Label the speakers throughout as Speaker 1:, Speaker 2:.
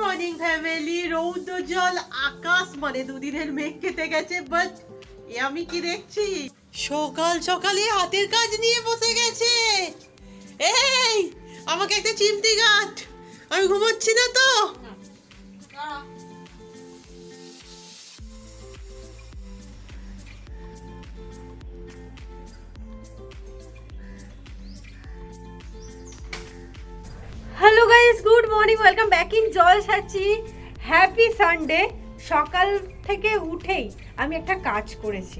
Speaker 1: Morning family রৌদ্র, জল, আকাশ মানে দুদিনের মেঘ কেটে গেছে বাট এ আমি কি দেখছি? সকাল সকালে হাতের কাজ নিয়ে বসে গেছে। এই, আমাকে একটা চিমটি গাঠ আমি ঘুমোচ্ছি না তো।
Speaker 2: Guys good morning welcome back in জল সাচি হ্যাপি সানডে সকাল থেকে উঠেই আমি একটা কাজ করেছি।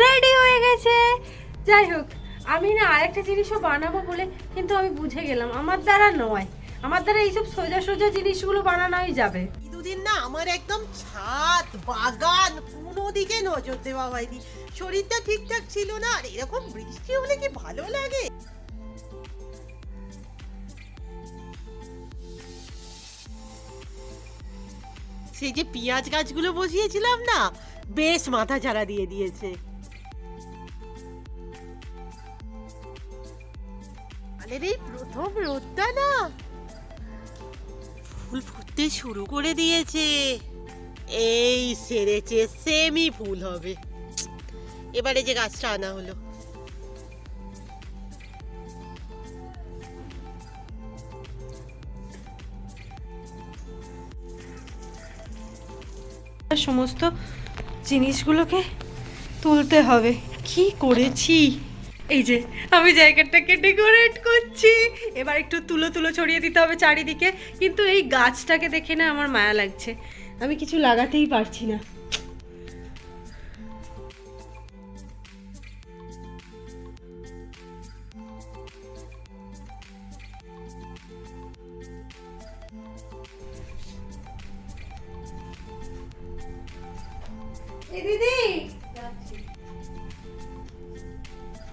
Speaker 2: রেডি হয়ে গেছে। যাই হোক, আমি না আরেকটা জিনিসও বানাবো বলে কিন্তু আমি বুঝে গেলাম। আমার দ্বারা নয়। আমার দ্বারা এইসব সোজা সোজা জিনিসগুলো বানানোই যাবে।
Speaker 1: দুদিন না আমার একদম ছাদ, বাগান দিকে নজর দেওয়া হয়নি। শরীরটা ঠিকঠাক ছিল না, আর এরকম বৃষ্টি হলে কি ভালো লাগে? সেই যে পেঁয়াজ গাছগুলো বসিয়েছিলাম না, বেশ মাথা ছাড়া দিয়ে দিয়েছে। আলের এই প্রথম রোদটা না, ফুল ফুটতে শুরু করে দিয়েছে। এই সেরেছে সেমি ফুল হবে। এবারে যে গাছটা আনা হলো।
Speaker 2: সমস্ত জিনিসগুলোকে তুলতে হবে। কি করেছি? এই যে, আমি জায়গাটাকে ডেকোরেট করছি। এবার একটু তুলো তুলো ছড়িয়ে দিতে হবে চারিদিকে। কিন্তু এই গাছটাকে দেখে না আমার মায়া লাগছে। আমি কিছু লাগাতেই পারছি না। দিদি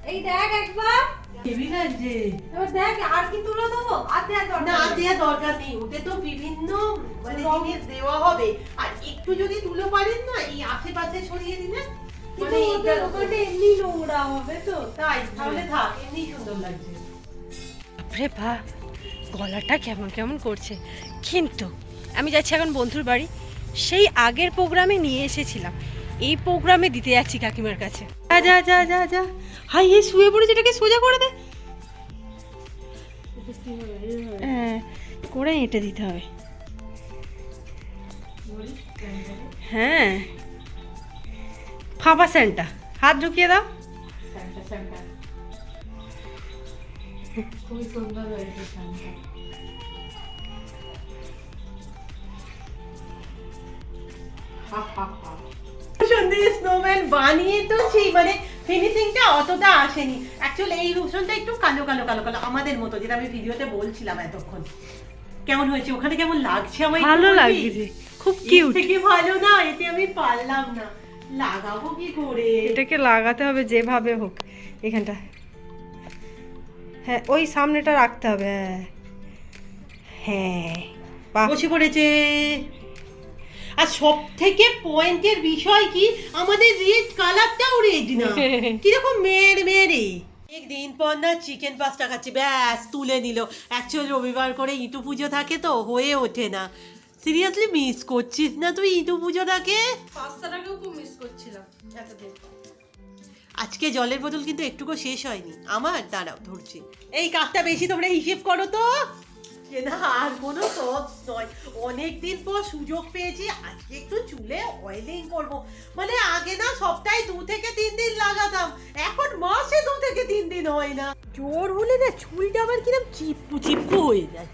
Speaker 2: এই দেখ একবার।
Speaker 1: হেভি লাগছে
Speaker 2: এবার দেখ আর কি তুলে দেবো? আর দেখ
Speaker 1: না আর দেওয়ার দরকার নেই। ওতে তো বিভিন্ন মানে জিনিস দেওয়া হবে। আর একটু যদি তুলো পারেন না এই আশেপাশে ছড়িয়ে দিলে মানে
Speaker 2: ওখানে এমনি নোংরা হবে তো।
Speaker 1: তাই তাহলে থাক এমনি সুন্দর লাগছে।
Speaker 2: বাপরে বাপ গলাটা কেমন কেমন করছে। কিন্তু আমি যাচ্ছি এখন বন্ধুর বাড়ি। সেই আগের প্রোগ্রামে নিয়ে এসেছিলাম। এই প্রোগ্রামে দিতে যাচ্ছি কাকিমার কাছে। যা যা যা যা যা। হাই এই শুয়ে পড়েছে এটাকে সোজা করে দে। হ্যাঁ করে এঁটে দিতে হবে। হ্যাঁ। ফাঁপা স্যান্টা, হাত ঢুকিয়ে দাও।
Speaker 3: খুবই সুন্দর হয়েছে
Speaker 1: স্নোম্যান বানিয়ে তো সেই মানে ফিনিশিংটা অতটা আসেনি। অ্যাকচুয়ালি এই রুশনটা একটু কালো কালো কালো কালো আমাদের মতো যেটা আমি ভিডিওতে বলছিলাম এতক্ষণ। কেমন হয়েছে? ওখানে কেমন লাগছে আমার
Speaker 2: ভালো লাগছে খুব কিউট
Speaker 1: থেকে ভালো না এতে আমি পারলাম না। লাগাবো কি করে?
Speaker 2: এটাকে লাগাতে হবে যেভাবে হোক এখানটা। হ্যাঁ ওই সামনেটা রাখতে হবে হ্যাঁ। হ্যাঁ।
Speaker 1: বসে পড়েছে। আর সব থেকে পয়েন্টের বিষয় কি? আমাদের রেড কালারটাও রেড না। কীরকম মেয়ের মেরে একদিন পর না চিকেন পাস্তা খাচ্ছি ব্যাস তুলে নিল। অ্যাকচুয়াল রবিবার করে ইটু পুজো থাকে তো হয়ে ওঠে না। সিরিয়াসলি মিস করছিস না তুই ইটু পুজোটাকে?
Speaker 2: পাস্তাটাকেও খুব মিস করছিলাম এতদিন।
Speaker 1: আজকে জলের বোতল কিন্তু একটুকু শেষ হয়নি। আমার দাঁড়াও ধরছি। এই কাকটা বেশি তোমরা হিসেব করো তো। যে না, আর কোনো সবস নয়। অনেকদিন পর সুযোগ পেয়েছি, আজকে একটু চুলে অয়েলিং করব। মানে আগে না সপ্তাহে দু থেকে তিন দিন লাগাতাম, এখন মাসে দু থেকে তিন দিন হয় না। জ্বর হলে না চুলটা আবার কিরম চিপকু চিপকু হয়ে যায়।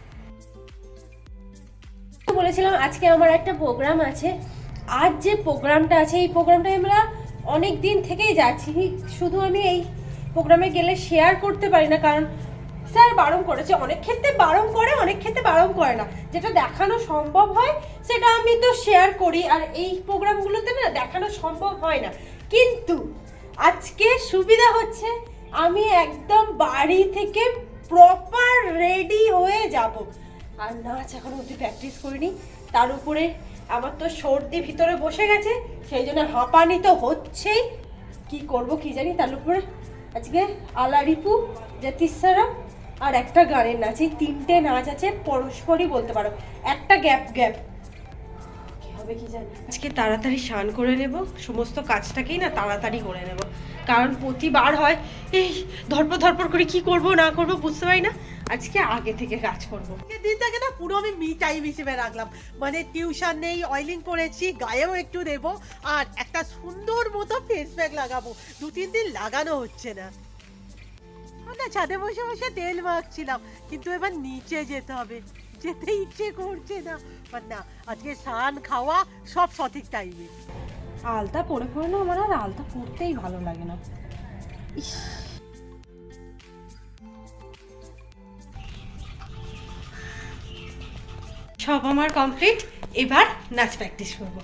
Speaker 2: বলেছিলাম, আজকে আমার একটা প্রোগ্রাম আছে। আজ যে প্রোগ্রামটা আছে, এই প্রোগ্রামটায় আমরা অনেক দিন থেকেই যাচ্ছি। শুধু আমি এই প্রোগ্রামে গেলে শেয়ার করতে পারি না, কারণ স্যার বারণ করেছে। অনেক ক্ষেত্রে বারণ করে, অনেক ক্ষেত্রে বারণ করে না। যেটা দেখানো সম্ভব হয়, সেটা আমি তো শেয়ার করি। আর এই প্রোগ্রামগুলোতে না দেখানো সম্ভব হয় না। কিন্তু আজকে সুবিধা হচ্ছে, আমি একদম বাড়ি থেকে প্রপার রেডি হয়ে যাব। আর নাচ এখনও অব্দি প্র্যাকটিস করিনি। তার উপরে আমার তো সর্দি ভিতরে বসে গেছে, সেই জন্য হাঁপানি তো হচ্ছেই। কি করব কি জানি? তার উপরে আজকে আলারিপু জ্যোতিষারা আর একটা গানের নাচ, এই তিনটে নাচ আছে পরস্পরই বলতে পারো। একটা গ্যাপ গ্যাপ। হবে কি আজকে তাড়াতাড়ি স্নান করে নেব, সমস্ত কাজটাকেই না তাড়াতাড়ি করে নেব। কারণ প্রতিবার হয়, এই ধরপর ধরপর করে কি করব, না করব বুঝতে পারি না। আজকে আগে থেকে কাজ করব।
Speaker 1: দিনটাকে না পুরো আমি মি টাইম হিসেবে রাখলাম। মানে টিউশন নেই অয়েলিং করেছি, গায়েও একটু দেবো, আর একটা সুন্দর মতো ফেস প্যাক লাগাবো। দু তিন দিন লাগানো হচ্ছে না। না ছাদে বসে বসে তেল মাখছিলাম, কিন্তু এবার নিচে যেতে হবে। যেতে ইচ্ছে করছে না। আর না, আজকে স্নান খাওয়া সব সঠিক টাইমে
Speaker 2: আলতা পরে পরে না আমার আর আলতা পরতেই ভালো লাগে না। সব আমার কমপ্লিট এবার নাচ প্র্যাকটিস করব।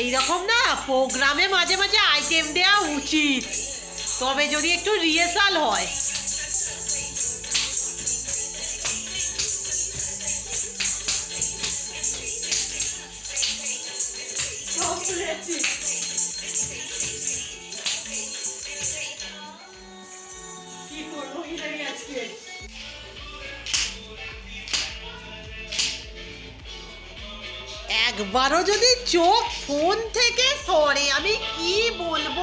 Speaker 1: এইরকম না প্রোগ্রামে মাঝে মাঝে আইটেম দেওয়া উচিত। তবে যদি একটু রিহার্সাল হয়। একবারও যদি চোখ ফোন থেকে সরে আমি কি বলব?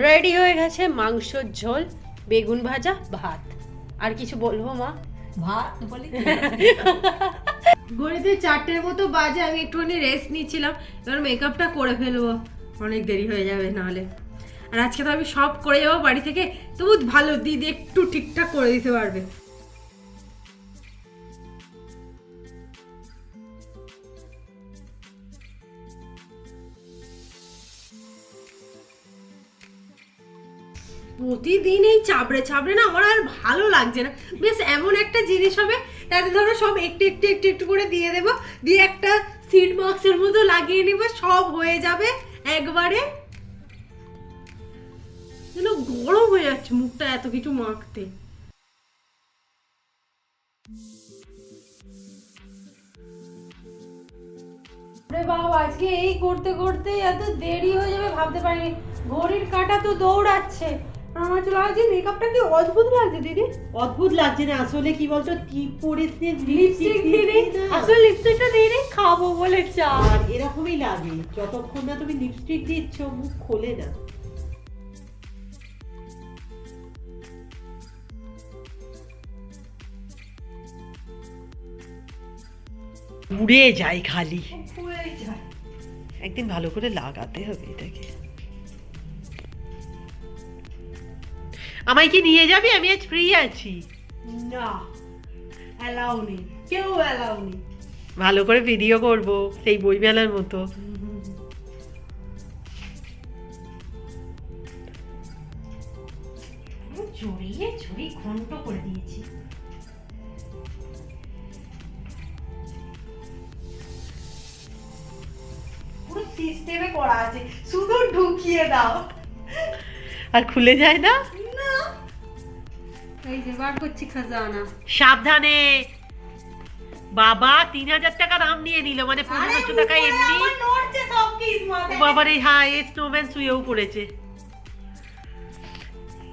Speaker 2: রেডি হয়ে গেছে মাংসর ঝোল বেগুন ভাজা ভাত। আর কিছু বলব মা?
Speaker 3: ভাত বলি?
Speaker 2: ঘড়িতে চারটের মতো বাজে আমি একটুখানি রেস্ট নিচ্ছিলাম। এবার মেকআপটা করে ফেলব। অনেক দেরি হয়ে যাবে নাহলে। আর আজকে তো আমি সব করে যাব বাড়ি থেকে। তবু ভালো, দিদি একটু ঠিকঠাক করে দিতে পারবে। প্রতিদিন এই চাবড়ে চাবড়ে না আমার আর ভালো লাগছে না। বেশ এমন একটা জিনিস হবে, তাতে ধরো সব একটু একটু একটু একটু করে দিয়ে দেবো। দিয়ে একটা সিট বক্সের মতো লাগিয়ে নেব, সব হয়ে যাবে একবারে। যাচ্ছে মুখটা এত কিছু মাখতে। বাবা আজকে এই করতে করতে এত দেরি হয়ে যাবে ভাবতে পারিনি। ঘড়ির কাঁটা তো দৌড়াচ্ছে। আমার চলে আজকে মেকআপটা কি অদ্ভুত লাগছে দিদি?
Speaker 1: অদ্ভুত লাগছে না আসলে কি বলতো টিপ পরেছে
Speaker 2: লিপস্টিক নেই আসলে লিপস্টিকটা দিয়ে খাব বলে চা
Speaker 1: এরকমই লাগে যতক্ষণ না তুমি লিপস্টিক দিচ্ছ মুখ খোলে না। উড়ে যায় খালি। একদিন ভালো করে লাগাতে হবে এটাকে। আমায় কি নিয়ে যাবি? আমি আজ ফ্রি আছি।
Speaker 2: না অ্যালাউ নেই। কেউ অ্যালাউ নেই।
Speaker 1: ভালো করে ভিডিও করব সেই বইমেলার মতো।
Speaker 2: জড়িয়ে ঘন্ট করে দিয়েছি। পুরো সিস্টেমে করা আছে শুধু ঢুকিয়ে দাও।
Speaker 1: আর খুলে যায় না?
Speaker 2: এই যে বার করছি খাজানা।
Speaker 1: সাবধানে। বাবা তিন হাজার টাকা দাম নিয়ে নিল মানে পনেরোশো টাকা এমনি? বাবার এই হ্যাঁ এই স্নোম্যান শুয়েও পড়েছে।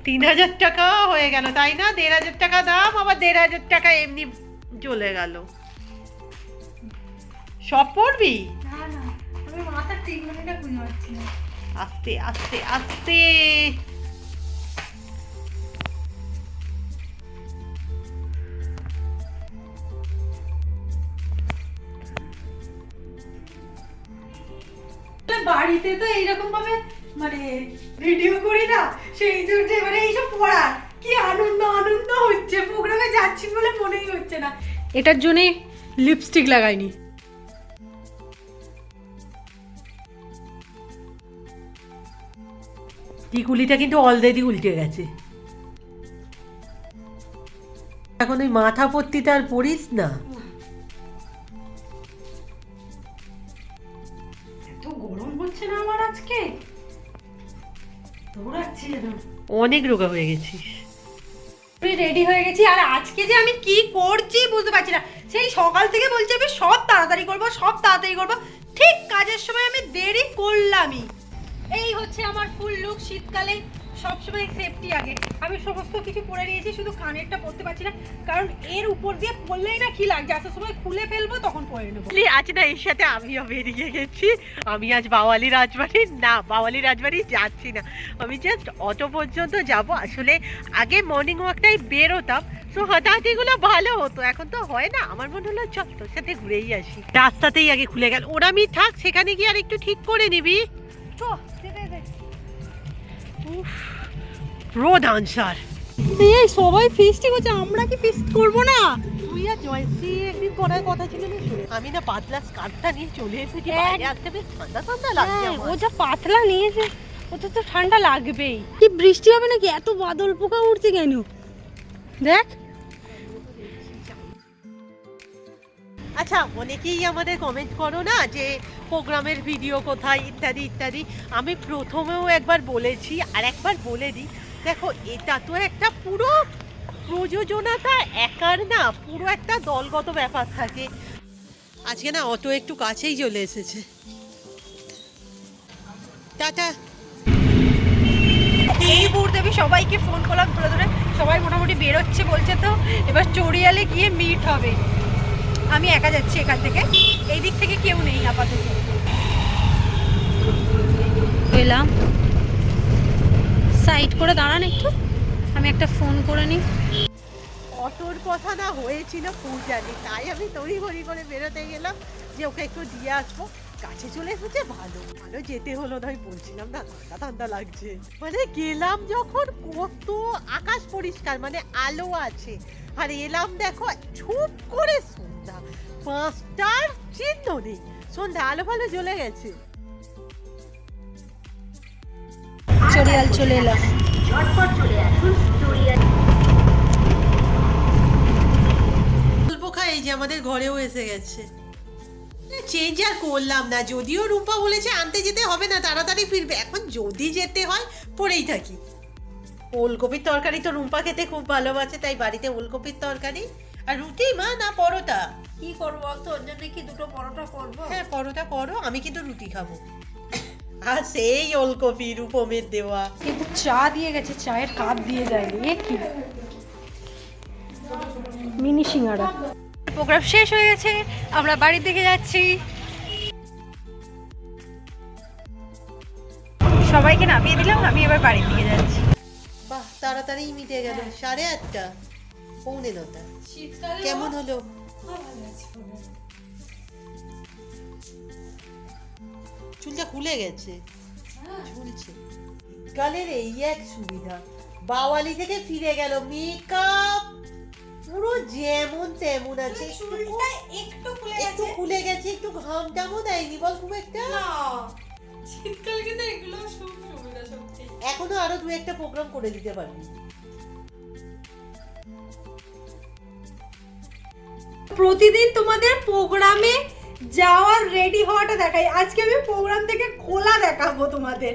Speaker 1: তিন হাজার টাকা হয়ে গেল তাই না? দেড় হাজার টাকা দাম আবার দেড় হাজার টাকা এমনি চলে গেল। সব পড়বি? আস্তে আস্তে আস্তে
Speaker 2: বাড়িতে তো এইরকম ভাবে মানে ভিডিও করি না সেই জন্য মানে এইসব পড়ার কি আনন্দ আনন্দ হচ্ছে। প্রোগ্রামে যাচ্ছি বলে মনেই হচ্ছে না। এটার জন্য লিপস্টিক লাগাইনি।
Speaker 1: টিকুলিটা কিন্তু অলরেডি উল্টে গেছে। এখন ওই মাথা পট্টিটা আর পড়িস না।
Speaker 2: এত গরম হচ্ছে না আমার আজকে? দৌড়াচ্ছি
Speaker 1: অনেক রোগা হয়ে গেছিস।
Speaker 2: আমি রেডি হয়ে গেছি আর আজকে যে আমি কি করছি বুঝতে পারছি না। সেই সকাল থেকে বলছি আমি সব তাড়াতাড়ি করব সব তাড়াতাড়ি করব। ঠিক কাজের সময় আমি দেরি করলামই। এই হচ্ছে আমার ফুল লুক শীতকালে সবসময় সেফটি আগে। আমি সমস্ত কিছু পরে নিয়েছি, শুধু কানেরটা পরতে পারছি না, কারণ এর উপর দিয়ে পরলেই না কি লাগছে? আসার সময় খুলে ফেলব, তখন পরে নেব।
Speaker 1: আজ না এর সাথে আমিও বেরিয়ে গেছি। আমি আজ বাওয়ালি রাজবাড়ি, না, বাওয়ালি রাজবাড়ি যাচ্ছি না। আমি জাস্ট অটো পর্যন্ত যাব। আসলে আগে মর্নিং ওয়াকটাই বেরোতাম তো হাঁটাহাঁটিগুলো ভালো হতো। এখন তো হয় না। আমার মনে হলো, চল তোর সাথে ঘুরেই আসি। রাস্তাতেই আগে খুলে গেল। ওরা আমি থাক, সেখানে গিয়ে আর একটু ঠিক করে নিবি।
Speaker 2: চ।
Speaker 1: উফ রোদ আনসার।
Speaker 2: এই সবাই ফিস্টি করছে আমরা কি ফিস্ট করব না?
Speaker 1: তুই আর জয়শ্রী একদিন করার কথা ছিল না আমি না পাতলা স্কার্টটা নিয়ে চলে এসেছি বাইরে আসতে বেশ ঠান্ডা ঠান্ডা লাগছে
Speaker 2: হ্যাঁ, ও যা পাতলা নিয়েছে ওতে তো ঠান্ডা লাগবেই। কি বৃষ্টি হবে নাকি? এত বাদল পোকা উঠছে কেন? দেখ।
Speaker 1: আচ্ছা অনেকেই আমাদের কমেন্ট করো না যে প্রোগ্রামের ভিডিও কোথায়, ইত্যাদি ইত্যাদি। আমি প্রথমেও একবার বলেছি, আর একবার বলে দিই, দেখো, এটা তো একটা পুরো প্রযোজনাটা একার না, পুরো একটা দলগত ব্যাপার থাকে। আজকে না অটো একটু কাছেই চলে এসেছে। টাটা।
Speaker 2: এই মুহূর্তে সবাইকে ফোন করলাম ধরে ধরে। সবাই মোটামুটি বেরোচ্ছে বলছে তো, এবার চড়িয়ালে গিয়ে মিট হবে। আমি একা যাচ্ছি এখান থেকে। এই দিক থেকে কেউ নেই আপাতত। এলাম। সাইড করে দাঁড়ান একটু। আমি একটা ফোন করে নিই।
Speaker 1: অটোর কথা না হয়েছিল পূজারি তাই আমি তড়ি ঘড়ি করে বেরোতে গেলাম যে ওকে একটু দিয়ে আসব। কাছে চলে এসেছে ভালো। ভালো যেতে হলো না আমি বলছিলাম না ঠান্ডা ঠান্ডা লাগছে। মানে গেলাম যখন কত আকাশ পরিষ্কার মানে আলো আছে। আর এলাম দেখো ছুপ করে পাঁচটার চিহ্ন নেই। সন্ধ্যা আলো ভালো জ্বলে গেছে।
Speaker 2: চড়িয়াল চলে এলাম
Speaker 1: এই যে আমাদের ঘরেও এসে গেছে। চেঞ্জ আর করলাম না যদিও রূপা বলেছে আনতে যেতে হবে না তাড়াতাড়ি ফিরবে। এখন যদি যেতে হয় পড়েই থাকি। ওলকপির তরকারি তো রুম্পা খেতে খুব ভালোবাসে তাই বাড়িতে ওলকপির তরকারি। আর রুটি মা না পরোটা?
Speaker 2: কি করব বল তো ওর জন্য কি দুটো পরোটা করব?
Speaker 1: হ্যাঁ পরোটা করো আমি কিন্তু রুটি খাব। আর সেই ওলকপি রূপমের দেওয়া।
Speaker 2: কিন্তু চা দিয়ে গেছে চায়ের কাপ দিয়ে যায়নি এ কি? মিনি সিঙ্গারা। প্রোগ্রাম শেষ হয়ে গেছে আমরা বাড়ির দিকে যাচ্ছি। সবাইকে নামিয়ে দিলাম আমি এবার বাড়ির দিকে যাচ্ছি।
Speaker 1: বাহ তাড়াতাড়ি মিটে গেল সাড়ে আটটা। পৌনে নটা। কেমন হলো? চুলটা খুলে গেছে। ঝুলছে। গালের এই এক সুবিধা। বাওয়ালি থেকে ফিরে গেল মেকআপ। পুরো যেমন তেমন আছে। একটু-
Speaker 2: একটু খুলে
Speaker 1: একটু খুলে গেছে একটু ঘাম টামও দেয়নি বল খুব একটা।
Speaker 2: শীতকালে কিন্তু এগুলো সুবিধা সত্যি।
Speaker 1: এখনও আরও দু একটা প্রোগ্রাম করে দিতে পারবি।
Speaker 2: প্রতিদিন তোমাদের প্রোগ্রামে যাওয়ার রেডি হওয়াটা দেখাই। আজকে আমি প্রোগ্রাম থেকে খোলা দেখাবো তোমাদের।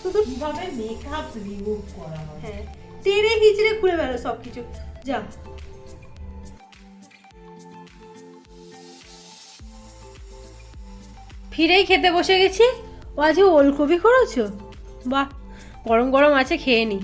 Speaker 2: শুধু
Speaker 1: কীভাবে মেকআপ রিমুভ করা
Speaker 2: হয়? টেনে হিচড়ে খুলে বেরো সব কিছু যা ফিরেই খেতে বসে গেছি। ও আজকে ওলকপি করেছ? বাহ গরম গরম আছে খেয়ে নি।